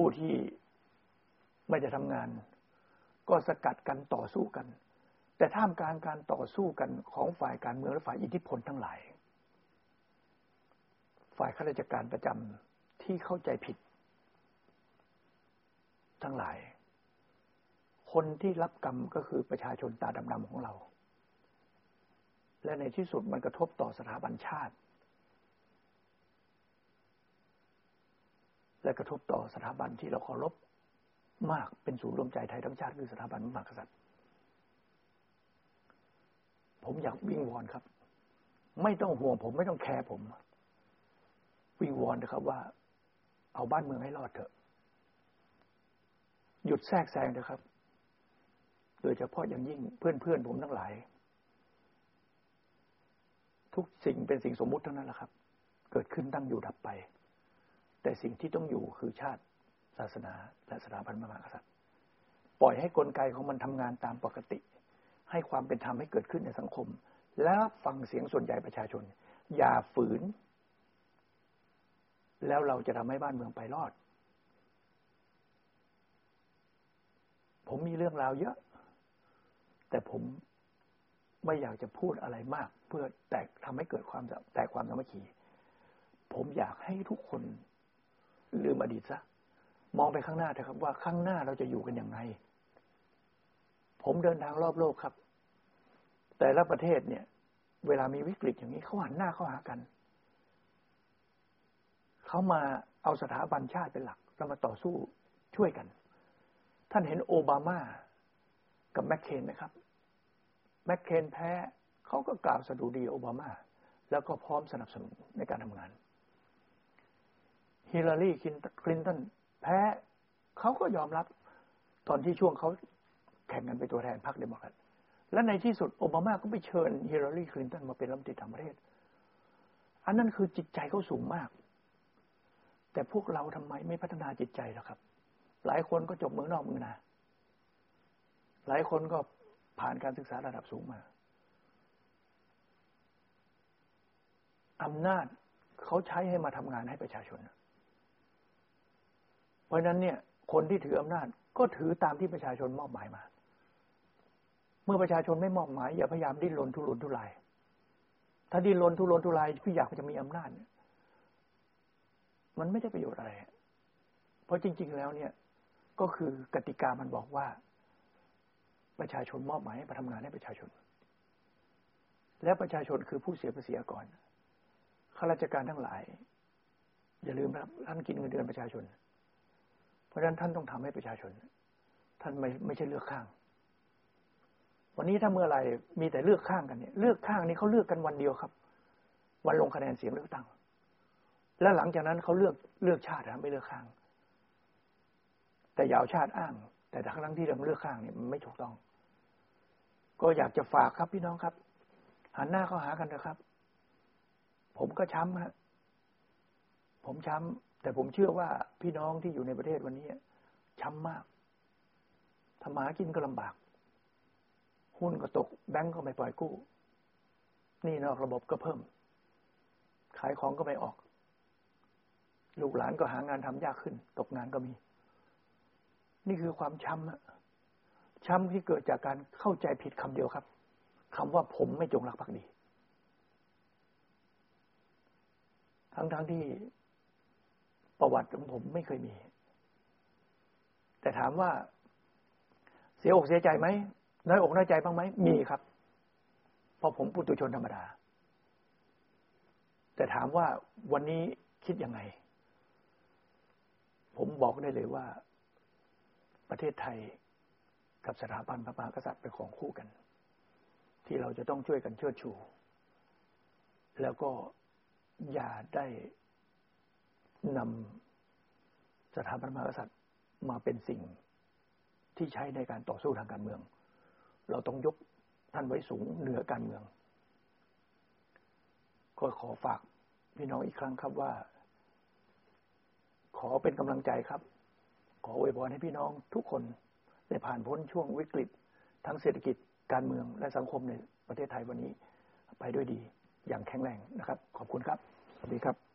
ผู้ที่ไม่ได้ทำงาน ก็สกัดกันต่อสู้กัน แต่ท่ามกลางการต่อสู้กันของฝ่ายการเมืองและฝ่ายอิทธิพลทั้งหลาย ฝ่ายข้าราชการประจำที่เข้าใจผิด ทั้งหลาย คนที่รับกรรมก็คือประชาชนตาดำๆของเรา และในที่สุดมันกระทบต่อสถาบันชาติ และกระทบต่อสถาบันที่เราเคารพมากเป็นศูนย์รวมใจไทยทั้งชาติคือสถาบันมหากษัตริย์ ผมอยากวิงวอนครับ ไม่ต้องห่วงผมไม่ต้องแคร์ผม วิงวอนนะครับว่า เอาบ้านเมืองให้รอดเถอะ หยุดแทรกแซงนะครับ โดยเฉพาะอย่างยิ่งเพื่อนๆผมทั้งหลาย ทุกสิ่งเป็นสิ่งสมมุติทั้งนั้นแหละครับ เกิดขึ้นตั้งอยู่ดับไป แต่สิ่งที่ต้องอยู่คือชาติศาสนาและสถาบันพระมหากษัตริย์ ปล่อยให้กลไกของมันทำงานตามปกติ ให้ความเป็นธรรมให้เกิดขึ้นในสังคม แล้วฟังเสียงส่วนใหญ่ประชาชน อย่าฝืน แล้วเราจะทำให้บ้านเมืองไปรอด ผมมีเรื่องราวเยอะ แต่ผมไม่อยากจะพูดอะไรมาก เพื่อแตกทำให้เกิดความแตกความสามัคคีผมอยากให้ทุกคน ลืมอดีตซะมองไปข้างหน้าเถอะครับ ว่าข้างหน้าเราจะอยู่กันอยังไงผมเดินทางรอบโลกครับ แต่ละประเทศเนี่ย เวลามีวิกฤตอย่างนี้เขาหันหน้าเข้าหากันเขามาเอาสถาบันชาติเป็นหลักแล้วมาต่อสู้ช่วยกัน ท่านเห็นโอบามากับแมคเคนไหมครับแมคเคนแพ้เขาก็กล่าวสดุดีโอบามา แล้วก็พร้อมสนับสนุนในการทำงาน ฮิลลารีคลินตันแพ้เขาก็ยอมรับ ตอนที่ช่วงเขาแข่งกันเป็นตัวแทนพรรคเดโมแครตและในที่สุดโอบามาก็ไปเชิญฮิลลารีคลินตันมาเป็นรัฐมนตรีต่างประเทศ อันนั้นคือจิตใจเขาสูงมาก แต่พวกเราทำไมไม่พัฒนาจิตใจล่ะครับ หลายคนก็จบเมืองนอกเมืองนาหลายคนก็ผ่านการศึกษาระดับสูงมาอำนาจเขาใช้ให้มาทำงานให้ประชาชน เพราะนั้นเนี่ยคนที่ถืออำนาจก็ถือตามที่ประชาชนมอบหมายมา เมื่อประชาชนไม่มอบหมาย อย่าพยายามดิ้นรนทุรนทุราย ถ้าดิ้นรนทุรนทุรายพี่อยากจะมีอำนาจเนี่ยมันไม่ได้ประโยชน์อะไร เพราะจริง ๆ แล้วเนี่ยก็คือกติกามันบอกว่า ประชาชนมอบหมายให้มาทำงานให้ประชาชน และประชาชนคือผู้เสียภาษีก่อนข้าราชการทั้งหลาย อย่าลืมนะครับท่านกินเงินเดือนประชาชน ราะฉะนั้นท่านต้องทำให้ประชาชน ท่านไม่ไม่ใช่เลือกข้าง วันนี้ถ้าเมื่อไรมีแต่เลือกข้างกันเนี่ย เลือกข้างนี้เขาเลือกกันวันเดียวครับ วันลงคะแนนเสียงเลือกตั้ง แล้วหลังจากนั้นเขาเลือกเลือกชาตินะไม่เลือกข้าง แต่ยาวชาติอ้าง แต่ทั้งทั้งที่เราเลือกข้างเนี่ยมันไม่ถูกต้อง ก็อยากจะฝากครับพี่น้องครับหันหน้าเข้าหากันนะครับ ผมก็ช้ำฮะ ผมช้ำแต่ผมเชื่อว่าพี่น้องที่อยู่ในประเทศวันนี้ช้ำมากทำมากินก็ลำบาก หุ้นก็ตก แบงก์ก็ไม่ปล่อยกู้นี่นอกระบบก็เพิ่ม ขายของก็ไม่ออก ลูกหลานก็หางานทำยากขึ้น ตกงานก็มี นี่คือความช้ำอะช้ำที่เกิดจากการเข้าใจผิดคำเดียวครับคำว่าผมไม่จงรักภักดี ทั้งๆทที่ ประวัติของผมไม่เคยมี แต่ถามว่า เสียอกเสียใจไหมน้อยอกน้อยใจบ้างไหมมีครับ เพราะผมปุตุชนธรรมดา แต่ถามว่าวันนี้คิดยังไง ผมบอกได้เลยว่า ประเทศไทยกับสถาบันพระมหากษัตริย์เป็นของคู่กัน ที่เราจะต้องช่วยกันเชิดชู แล้วก็อย่าได้ นำสถาบันมหากษัตริย์มาเป็นสิ่งที่ใช้ในการต่อสู้ทางการเมือง เราต้องยกท่านไว้สูงเหนือการเมือง ก็ขอฝากพี่น้องอีกครั้งครับว่า ขอเป็นกำลังใจครับ ขออวยพรให้พี่น้องทุกคนได้ผ่านพ้นช่วงวิกฤต ทั้งเศรษฐกิจการเมืองและสังคมในประเทศไทยวันนี้ ไปด้วยดีอย่างแข็งแรงนะครับ ขอบคุณครับ สวัสดีครับ